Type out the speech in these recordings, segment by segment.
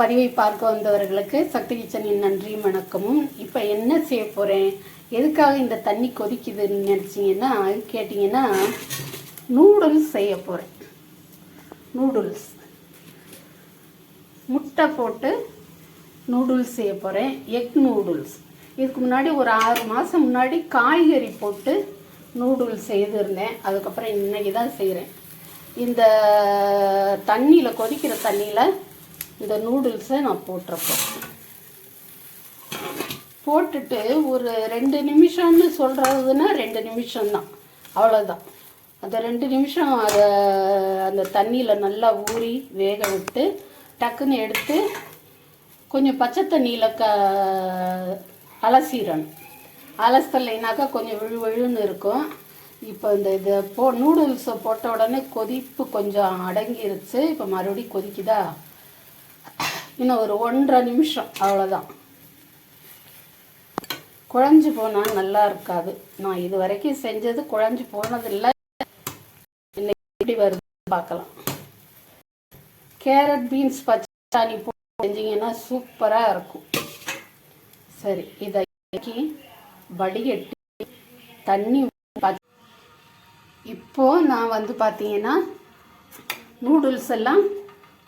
பதிவை பார்க்க வந்தவர்களுக்கு சக்தி கிச்சனின் நன்றியும் வணக்கமும். இப்போ என்ன செய்ய போகிறேன் எதுக்காக இந்த தண்ணி கொதிக்குதுன்னு நினச்சிங்கன்னா கேட்டிங்கன்னா நூடுல்ஸ் செய்ய போகிறேன் நூடுல்ஸ் முட்டை போட்டு நூடுல்ஸ் செய்ய போகிறேன் எக் நூடுல்ஸ் இதுக்கு முன்னாடி ஒரு ஆறு மாதம் முன்னாடி காய்கறி போட்டு நூடுல்ஸ் செய்திருந்தேன். அதுக்கப்புறம் இன்னைக்கு தான் செய்கிறேன் இந்த தண்ணியில் கொதிக்கிற தண்ணியில் இந்த நூடுல்ஸை நான் போட்டிருப்பேன் போட்டுட்டு ஒரு ரெண்டு நிமிஷம்னு சொல்கிறதுன்னா ரெண்டு நிமிஷம்தான். அவ்வளோதான் அந்த ரெண்டு நிமிஷம் அதை அந்த தண்ணியில் நல்லா ஊறி வேக விட்டு டக்குன்னு எடுத்து கொஞ்சம் பச்சை தண்ணியில் க அலசிடணும். அலசலைனாக்கா கொஞ்சம் விழு விழுன்னு இருக்கும். இப்போ இந்த இதை போ நூடுல்ஸை போட்ட உடனே கொதிப்பு கொஞ்சம் அடங்கிருச்சு. இப்போ மறுபடியும் கொதிக்குதா? இன்னும் ஒரு ஒன்றரை நிமிஷம் அவ்வளோதான் குழஞ்சு போனால் நல்லா இருக்காது. நான் இது வரைக்கும் செஞ்சது குழஞ்சு போனதில்லை. இன்னைக்கு எப்படி வருது பார்க்கலாம். கேரட் பீன்ஸ் பச்சாணி போட்டு செஞ்சீங்கன்னா சூப்பராக இருக்கும். சரி இதை வடிகட்டி தண்ணி பச்ச- இப்போ நான் வந்து பார்த்தீங்கன்னா நூடுல்ஸ் எல்லாம்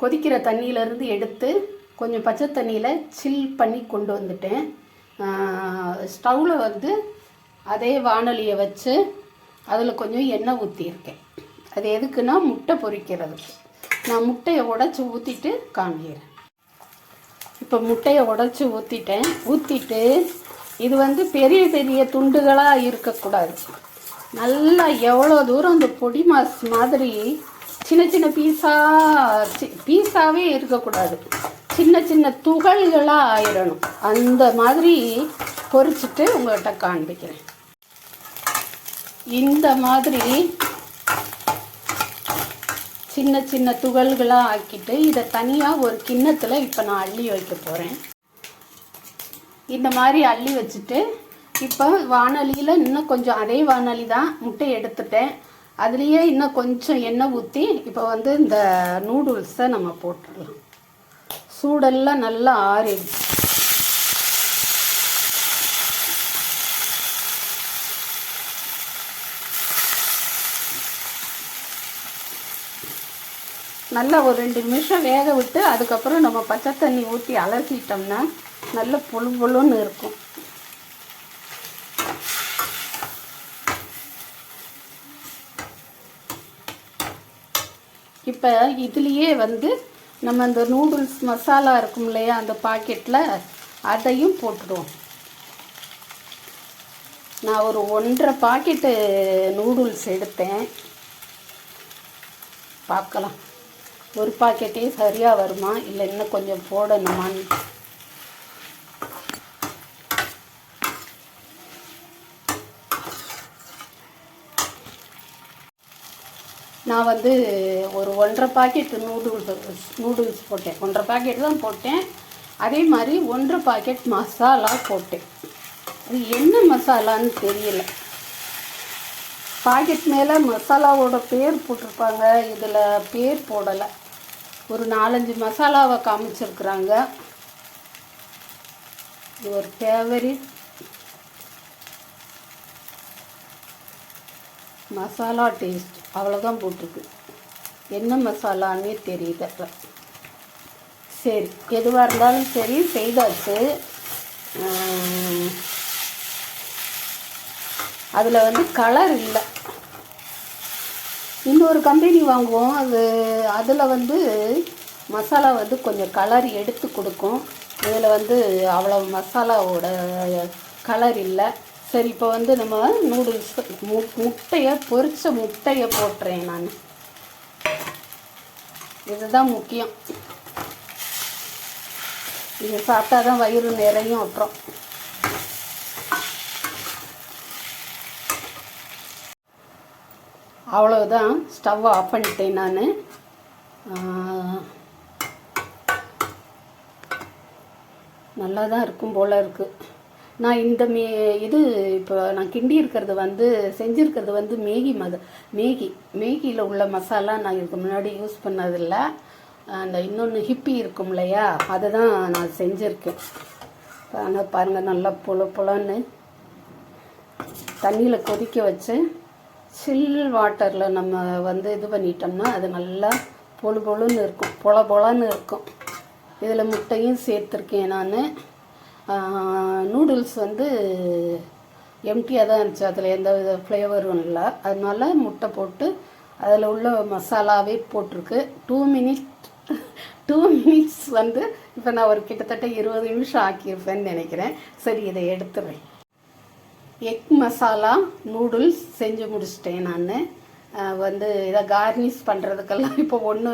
கொதிக்கிற தண்ணியிலேருந்து எடுத்து கொஞ்சம் பச்சை தண்ணியில் சில் பண்ணி கொண்டு வந்துட்டேன். ஸ்டவ்வில் வந்து அதே வானொலியை வச்சு அதில் கொஞ்சம் எண்ணெய் ஊற்றியிருக்கேன் அது எதுக்குன்னா முட்டை பொரிக்கிறது நான் முட்டையை உடச்சி ஊற்றிட்டு காமிக்கிறேன். இப்போ முட்டையை உடச்சி ஊற்றிட்டேன் ஊற்றிட்டு இது வந்து பெரிய பெரிய துண்டுகளாக இருக்கக்கூடாது. நல்லா எவ்வளோ தூரம் அந்த பொடி மாஸ் மாதிரி சின்ன சின்ன பீஸாக பீஸாகவே இருக்கக்கூடாது. சின்ன சின்ன துகள்களாக ஆயிடணும். அந்த மாதிரி பொரிச்சிட்டு உங்கள்கிட்ட காண்பிக்கிறேன். இந்த மாதிரி சின்ன சின்ன துகள்களாக ஆக்கிட்டு இதை தனியாக ஒரு கிண்ணத்தில் இப்போ நான் அள்ளி வைக்க போகிறேன் இந்த மாதிரி அள்ளி வச்சுட்டு இப்போ வானொலியில் இன்னும் கொஞ்சம் அதே வானொலி தான் முட்டை எடுத்துட்டேன். அதுலேயே இன்னும் கொஞ்சம் எண்ணெய் ஊற்றி இப்போ வந்து இந்த நூடுல்ஸை நம்ம போட்டுடலாம். சூடெல்லாம் நல்லா ஆறிடும் நல்லா ஒரு ரெண்டு நிமிஷம் வேக விட்டு அதுக்கப்புறம் நம்ம பச்சை தண்ணி ஊற்றி அலசிட்டோம்னா நல்ல புழு புழுன்னு இருக்கும். இப்போ இதுலேயே வந்து நம்ம அந்த நூடுல்ஸ் மசாலா இருக்கும் இல்லையா அந்த பாக்கெட்டில் அதையும் போட்டுடுவோம். நான் ஒரு ஒன்றரை பாக்கெட்டு நூடுல்ஸ் எடுத்தேன். பார்க்கலாம். ஒரு பாக்கெட்டே சரியாக வருமா? இல்லை இன்னும் கொஞ்சம் போடணுமான்னு. நான் வந்து ஒரு ஒன்றரை பாக்கெட் நூடுல்ஸ் நூடுல்ஸ் போட்டேன். ஒன்றரை பாக்கெட் தான் போட்டேன். அதே மாதிரி ஒன்றரை பாக்கெட் மசாலா போட்டேன். அது என்ன மசாலான்னு தெரியல. பாக்கெட் மேலே மசாலாவோட பேர் போட்டிருப்பாங்க. இதில் பேர் போடலை. ஒரு நாலஞ்சு மசாலாவை காமிச்சிருக்கிறாங்க. ஒரு ஃபேவரிட் மசாலா டேஸ்ட் அவ்வளோதான் போட்டிருக்கு. என்ன மசாலான்னே தெரியல. சரி எதுவாக இருந்தாலும் சரி செய்தாச்சு. அதில் வந்து கலர் இல்லை. இன்னொரு கம்பெனி வாங்குவோம். அது அதில் வந்து மசாலா வந்து கொஞ்சம் கலர் எடுத்து கொடுக்கும். இதில் வந்து அவ்வளோ மசாலாவோட கலர் இல்லை. சரி இப்போ வந்து நம்ம நூடுல்ஸ் மு முட்டையை பொரித்த முட்டையை போட்டுறேன் நான். இதுதான் முக்கியம். இது சாப்பிட்டா தான் வயிறு நிறையும் அப்புறம். அவ்வளோதான் ஸ்டவ் ஆஃப் பண்ணிட்டேன் நான். நல்லா தான் இருக்கும் போல் இருக்குது நான் இந்த மே இது இப்போ நான் கிண்டி இருக்கிறது வந்து செஞ்சுருக்கிறது வந்து மேகி மத மேகி மேகியில் உள்ள மசாலா நான் இதுக்கு முன்னாடி யூஸ் பண்ணதில்லை. அந்த இன்னொன்று ஹிப்பி இருக்கும் இல்லையா அதை தான் நான் செஞ்சுருக்கேன். ஆனால் பாருங்கள் நல்லா புல புலன்னு. தண்ணியில் கொதிக்க வச்சு சில் வாட்டரில் நம்ம வந்து இது பண்ணிட்டோம்னா அது நல்லா பொழு பொழுன்னு இருக்கும் பொல பொலன்னு இருக்கும். இதில் முட்டையும் சேர்த்துருக்கேன் நான். நூடுல்ஸ் வந்து எம்டியாக தான் இருந்துச்சு. அதில் எந்த வித ஃப்ளேவரும் இல்லை. அதனால முட்டை போட்டு அதில் உள்ள மசாலாவே போட்டிருக்கு. டூ மினிட் டூ மினிட்ஸ் வந்து இப்போ நான் ஒரு கிட்டத்தட்ட இருபது நிமிஷம் ஆக்கியிருப்பேன்னு நினைக்கிறேன். சரி இதை எடுத்துடுறேன் எக் மசாலா நூடுல்ஸ் செஞ்சு முடிச்சிட்டேன் நான். வந்து இதை கார்னிஷ் பண்ணுறதுக்கெல்லாம் இப்போ ஒன்று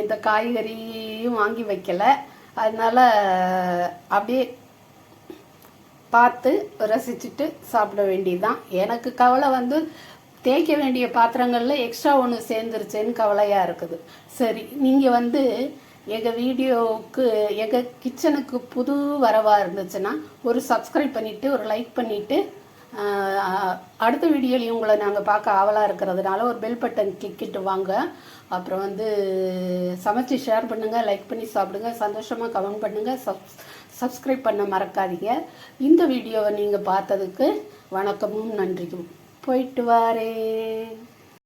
எந்த காய்கறியும் வாங்கி வைக்கல. அதனால் அப்படியே பார்த்து ரசிச்சுட்டு சாப்பிட வேண்டியதுதான். எனக்கு கவலை வந்து தேய்க்க வேண்டிய பாத்திரங்களில் எக்ஸ்ட்ரா ஒன்று சேர்ந்துருச்சேன்னு கவலையாக இருக்குது. சரி நீங்கள் வந்து எங்கள் வீடியோவுக்கு எங்கள் கிச்சனுக்கு புது வரவாக இருந்துச்சுன்னா ஒரு சப்ஸ்கிரைப் பண்ணிவிட்டு ஒரு லைக் பண்ணிவிட்டு அடுத்த வீடியோலையும் உங்களை நாங்கள் பார்க்க ஆவலாக இருக்கிறதுனால ஒரு பெல் பட்டன் கிளிக்கிட்டு வாங்க. அப்புறம் வந்து சமைச்சு ஷேர் பண்ணுங்கள் லைக் பண்ணி சாப்பிடுங்க சந்தோஷமாக கமெண்ட் பண்ணுங்கள் சப் சப்ஸ்கிரைப் பண்ண மறக்காதீங்க. இந்த வீடியோவை நீங்கள் பார்த்ததுக்கு வணக்கமும் நன்றியும். போயிட்டு வாரேன்